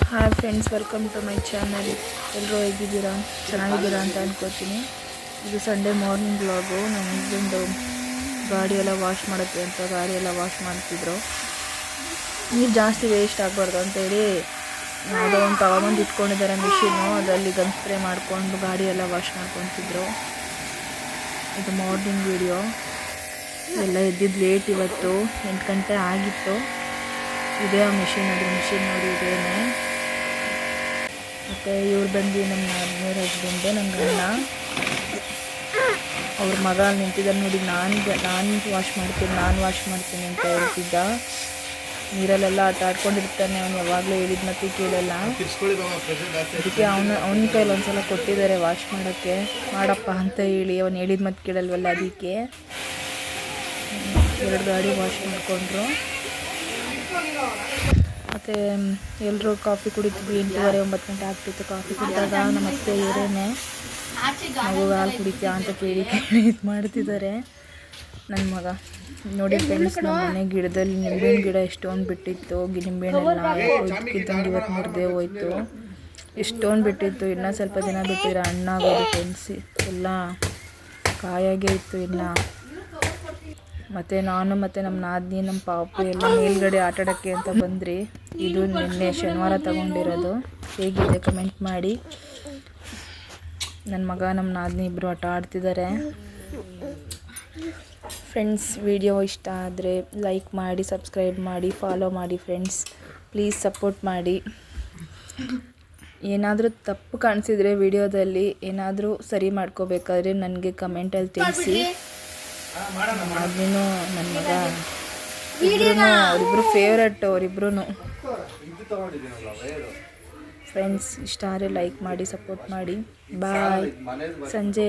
Hi friends welcome to my channel ಎಲ್ಲರೂ ಹೇಗಿದ್ದೀರಾ? ಚೆನ್ನಾಗಿದ್ದೀರಾ ಅಂತ ಅನ್ಕೋತೀನಿ. ಇದು ಸಂಡೇ ಮಾರ್ನಿಂಗ್ ಬ್ಲಾಗು ನಮ್ಮ ಹಸ್ಬೆಂಡು ಗಾಡಿ ಎಲ್ಲ ವಾಶ್ ಮಾಡುತ್ತೆ ಅಂತ ಗಾಡಿ ಎಲ್ಲ ವಾಶ್ ಮಾಡ್ತಿದ್ರು. ನೀರು ಜಾಸ್ತಿ ವೇಸ್ಟ್ ಆಗಬಾರ್ದು ಅಂತೇಳಿ ಯಾವುದೋ ಒಂದು ತಗೊಂಬಂದು ಇಟ್ಕೊಂಡಿದ್ದಾರೆ ಮಿಷಿನು ಅದರಲ್ಲಿ ಗನ್ ಸ್ಪ್ರೇ ಮಾಡಿಕೊಂಡು ಗಾಡಿ ಎಲ್ಲ ವಾಶ್ ಮಾಡ್ಕೊತಿದ್ರು. ಇದು ಮಾರ್ನಿಂಗ್ ವಿಡಿಯೋ ಎಲ್ಲ ಎದ್ದಿದ್ದು ಲೇಟ್ ಇವತ್ತು, ಎಂಟು ಗಂಟೆ ಆಗಿತ್ತು. ಇದೇ ಆ ಮಿಷಿನ್ ಅದ್ರ ಮಿಷಿನ್ ನೋಡಿ ಇದೇನೆ. ಮತ್ತು ಇವ್ರು ಬಂದು ನಮ್ಮ ನಾದ್ನೂರ ಹಸ್ಬೆಂಡು ನನ್ನ ಗಂಡ ಅವ್ರ ಮಗ ಅಲ್ಲಿ ನಿಂತಿದ್ದಾರೆ ನೋಡಿ ನಾನು ನಾನು ವಾಶ್ ಮಾಡ್ತೀನಿ ನಾನು ವಾಶ್ ಮಾಡ್ತೀನಿ ಅಂತ ಹೇಳ್ತಿದ್ದ. ನೀರಲ್ಲೆಲ್ಲ ಆಟ ಆಡ್ಕೊಂಡಿರ್ತಾನೆ ಅವ್ನು ಯಾವಾಗಲೂ ಹೇಳಿದ ಮತ್ತೆ ಕೇಳಲ್ಲ. ಅದಕ್ಕೆ ಅವನು ಅವನ ಕೈಲಿ ಒಂದ್ಸಲ ಕೊಟ್ಟಿದ್ದಾರೆ ವಾಶ್ ಮಾಡೋಕ್ಕೆ. ಮಾಡಪ್ಪ ಅಂತ ಹೇಳಿ ಅವ್ನು ಹೇಳಿದ ಮತ್ತೆ ಕೇಳಲ್ವಲ್ಲ ಅದಕ್ಕೆ. ಎರಡು ಗಾಡಿ ವಾಶ್ ಮಾಡಿಕೊಂಡ್ರು. ಮತ್ತು ಎಲ್ಲರೂ ಕಾಫಿ ಕುಡಿತಿದ್ವಿ, ಎಂಟೂವರೆ ಒಂಬತ್ತು ಗಂಟೆ ಆಗ್ತಿತ್ತು ಕಾಫಿ ಕುಡಿದಾಗ. ನಮ್ಮ ಅತ್ತೆ ಇವರೇನೆ ಮಗು ಹಾಲು ಕುಡಿತೀಯಾ? ಅಂತ ಕೇಳಿ ಇದು ಮಾಡ್ತಿದ್ದಾರೆ. ನನ್ನ ಮಗ ನೋಡಿ ಫ್ರೆಂಡ್ಸ್ ನಮ್ಮ ಮನೆ ಗಿಡದಲ್ಲಿ ನಿಂಬೆಹಣ್ಣು ಗಿಡ ಎಷ್ಟೊಂದು ಬಿಟ್ಟಿತ್ತು. ನಿಂಬೆಹಣ್ಣೆಲ್ಲ ಇದ್ದಂಗೆ ಇವತ್ತು ಮುರಿದೇ ಹೋಯ್ತು. ಎಷ್ಟೊಂದು ಬಿಟ್ಟಿತ್ತು. ಇನ್ನೂ ಸ್ವಲ್ಪ ದಿನ ಬಿಟ್ಟಿರೋ ಆಗೋದು ಫ್ರೆಂಡ್ಸ್ ಎಲ್ಲ ಕಾಯಾಗೇ ಇತ್ತು ಇನ್ನು. ಮತ್ತು ನಾನು ಮತ್ತು ನಮ್ಮ ನಾದಿನಿ, ನಮ್ಮ ಪಾಪು ಎಲ್ಲ ಮೇಲ್ಗಡೆ ಆಟ ಆಡೋಕ್ಕೆ ಅಂತ ಬಂದ್ರಿ. ಇದು ನಿನ್ನೆ ಶನಿವಾರ ತಗೊಂಡಿರೋದು. ಹೇಗಿದೆ ಕಮೆಂಟ್ ಮಾಡಿ. ನನ್ನ ಮಗ, ನಮ್ಮ ನಾದಿನಿ ಇಬ್ಬರು ಆಟ ಆಡ್ತಿದ್ದಾರೆ ಫ್ರೆಂಡ್ಸ್ ವಿಡಿಯೋ ಇಷ್ಟ ಆದರೆ ಲೈಕ್ ಮಾಡಿ ಸಬ್ಸ್ಕ್ರೈಬ್ ಮಾಡಿ ಫಾಲೋ ಮಾಡಿ ಫ್ರೆಂಡ್ಸ್ ಪ್ಲೀಸ್ ಸಪೋರ್ಟ್ ಮಾಡಿ. ಏನಾದರೂ ತಪ್ಪು ಕಾಣಿಸಿದರೆ ವಿಡಿಯೋದಲ್ಲಿ ಏನಾದರೂ ಸರಿ ಮಾಡ್ಕೋಬೇಕಾದ್ರೆ ನನಗೆ ಕಮೆಂಟಲ್ಲಿ ತಿಳಿಸಿ. ಅದನ್ನು ನನ್ನ ಮಗ ಇಬ್ರು ಅವರಿಬ್ರು ಫೇವ್ರೆಟ್ ಅವರಿಬ್ರು ಫ್ರೆಂಡ್ಸ್ ಇಷ್ಟ ಆದರೆ ಲೈಕ್ ಮಾಡಿ ಸಪೋರ್ಟ್ ಮಾಡಿ. ಬಾಯ್ ಸಂಜೆ.